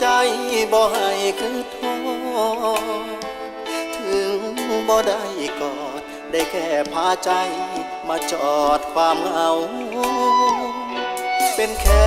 ใจบ่ให้คือท้อถึงบ่ได้กอดได้แค่พาใจมาจอดความเหงา เป็นแค่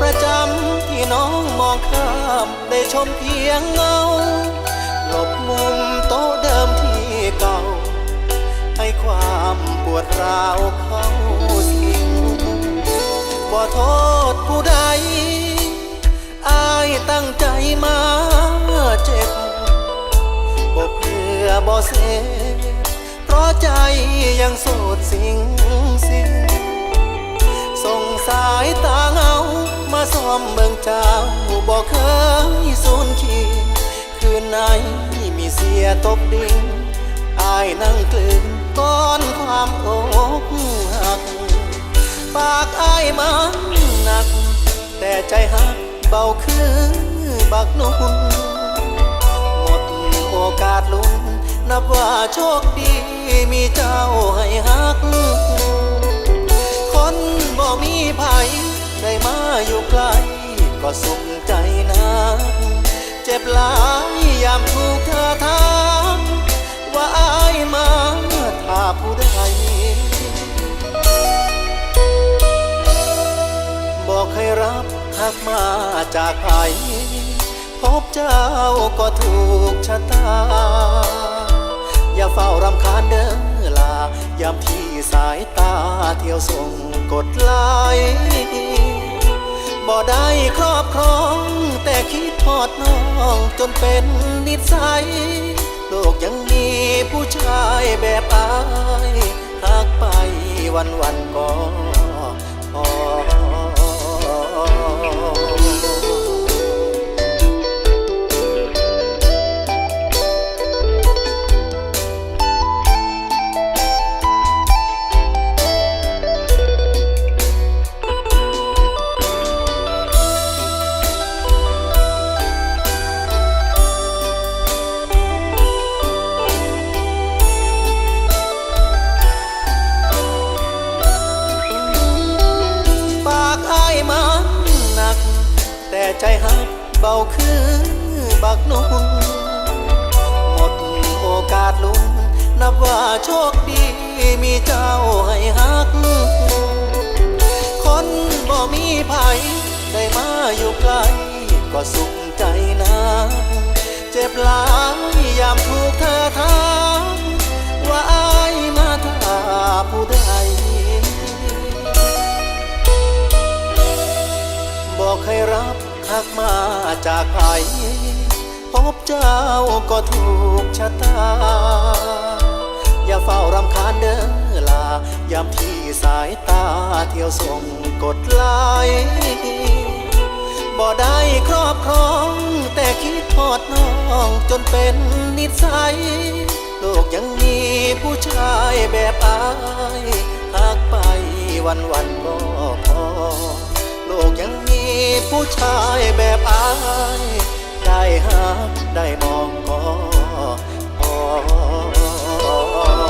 ประจำที่น้องมองข้าม ได้ชมเพียงเงา หลบมุมโต๊ะเดิมที่เก่า ให้ความปวดร้าวเข้าสิงบ่โทษผู้ใด ตั้งใจมาเจ็บบ่เพื่อบ่เสเพราะใจยังโสดสิงสิงส่งสายตาเงามาซ่อมเมืองเจ้าบอกเคยสูญขีคืนไหนมีเสียตบดิ่งอายนั่งกลืนก้อนความอกหัก ปากอายมันหนักักนุ่นหมดโอกาสลุ้น นับว่าโชคดีมีเจ้าให้หัก คนบ่มีภัยได้มาอยู่ใกล ก็สุขใจนักเจ็บหลายยามถูกเธอถามว่าอายมาถ้าผู้ใดบอกให้รับหักมาจากไผ พบเจ้าก็ถูกชะตา อย่าเฝ้ารำคาญเด้อลายามที่สายตาเที่ยวส่งกดไลบ่ได้ครอบครอง แต่คิดทอดน้องจนเป็นนิสัย โลกยังมีผู้ชายแบบอายหักไปวันวันก็พอ โชคดีมีเจ้าให้หัก คนบ่มีภัยได้มาอยู่ใกล ก็สุขใจนะเจ็บหลายยามถูกเธอถามว่าอายมาถ้าผู้ใดบอกให้รับหักมาจากไผพบเจ้าก็ถูกชะตา อย่าเฝ้ารำคาญเด้อลายามที่สายตาเที่ยวส่งกดไลบ่ได้ครอบครอง แต่คิดทอดน้องจนเป็นนิสัย โลกยังมีผู้ชายแบบอายหักไปวันวันก็พอ โลกยังมีผู้ชายแบบอาย ได้หักได้มองก็พอ เ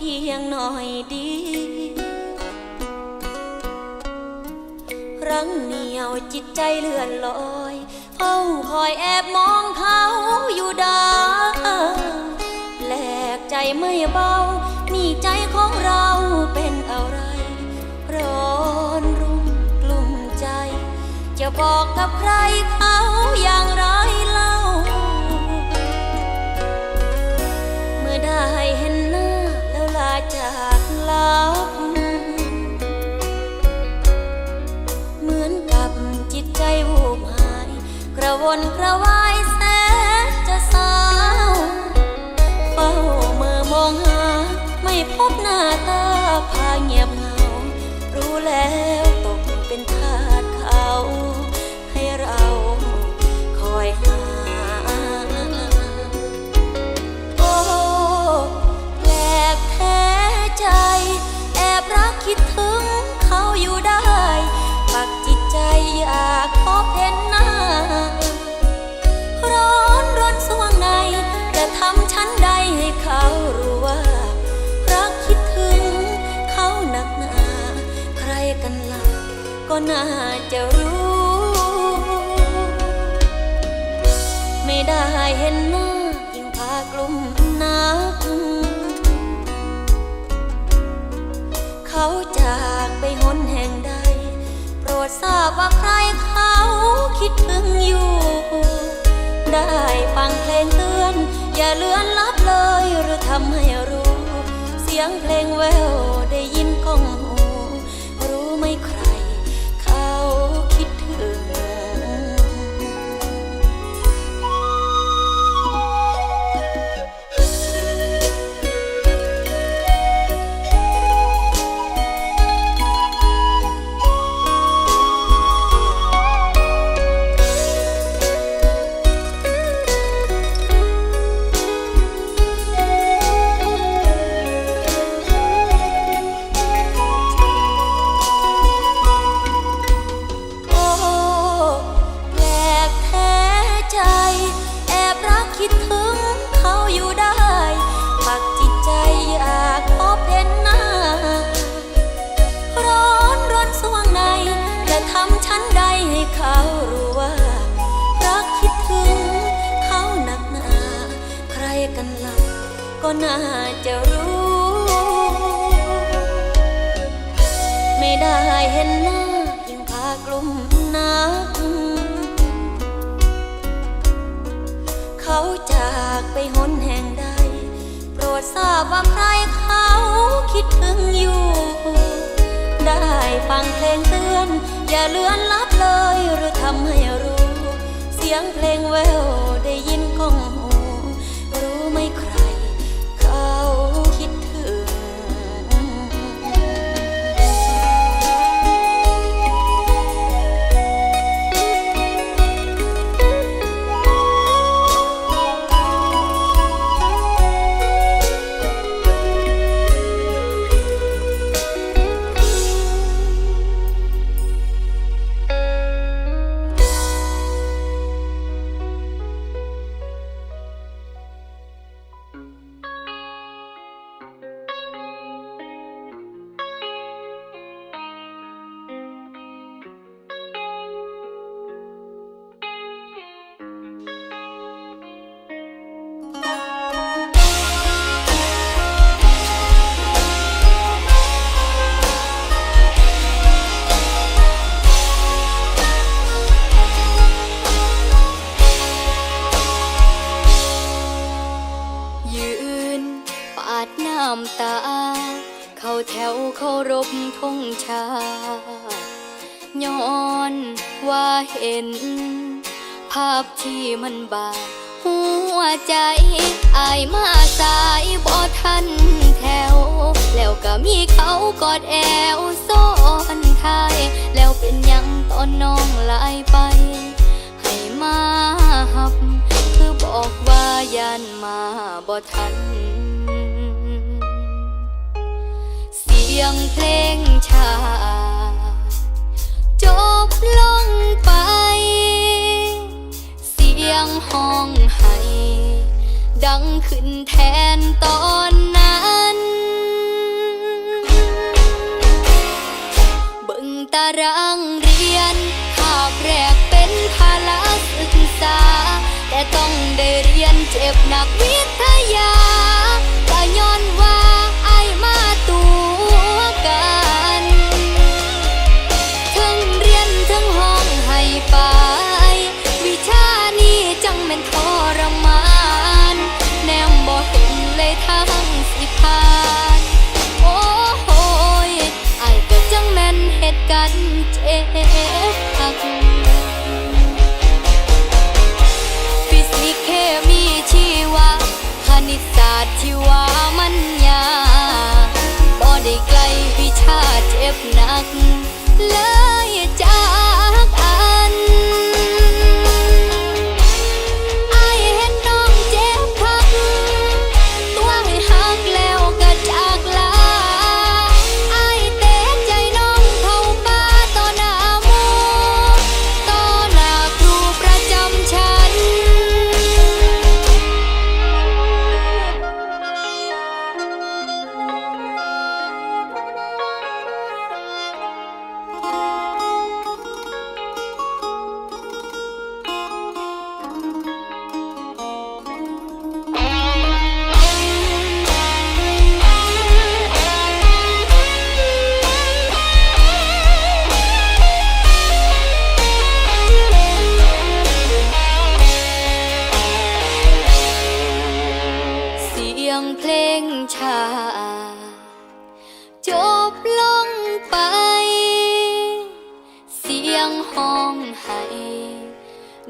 เพียงหน่อยดี รั้งเหนียวจิตใจเลื่อนลอยเฝ้าคอยแอบมองเขาอยู่ดาแปลกใจไม่เบา นี่ใจของเราเป็นอะไร ร้อนรุ่มกลุ่มใจ จะบอกกับใครเขาอย่าง วนกระวา จะรู้ ไม่ได้เห็นหน้ายิ่งพากลุ่มนัก เขาจากไปหนแห่งใด โปรดทราบว่าใครเขาคิดถึงอยู่ ได้ฟังเพลงเตือน อย่าเลือนลับเลยหรือทำให้รู้ เสียงเพลงแววได้ยิน ถึงเขาอยู่ได้ ปักจิตใจอยากพบเห็นหน้า ร้อนร้อนสวงในจะทำฉันใดให้เขารู้ว่า รักคิดถึงเขาหนักหนา ใครกันล่ะก็น่าจะรู้ ไม่ได้เห็นหน้า ยิ่งพากลุ่มหนัก เขาจากไปหนแห่งใด โปรดทราบว่าใครเขาคิดถึงอยู่ ได้ฟังเพลงเตือน อย่าเลือนลับเลยหรือทำให้รู้ เสียงเพลงแววได้ยินก้องหูรู้ไหมค บ่ทัน เสียงเพลงชา จบลงไป เสียงห้องให้ ดังขึ้นแทนตอนนั้นบิ่งตารางเรียนภาคแรกเป็นภาระศึกษา แต่ต้องได้เรียนเจ็บหนักวิ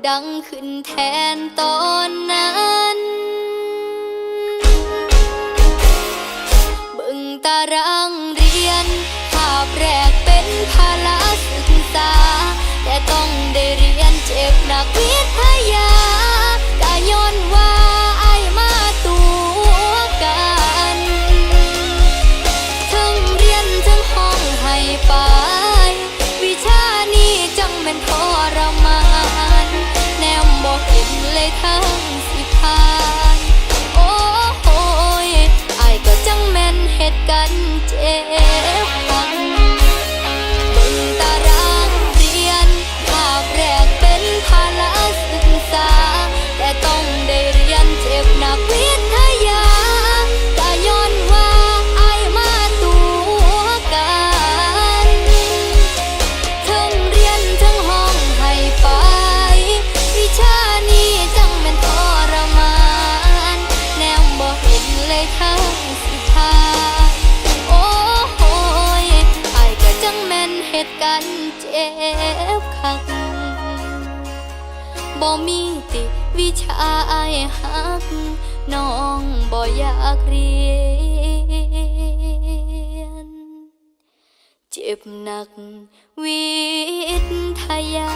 ดังขึ้นแทนตอนนั้นบึงตารางเรียน ภาพแรกเป็นภาระศึกษา แต่ต้องได้เรียนเจ็บหนักวิทยาก็ย้อนว่าไอมาตัวกันทั้งเรียนทั้งห้องให้ไป วิชานี้จังเป็นพอ บหนักวิทยา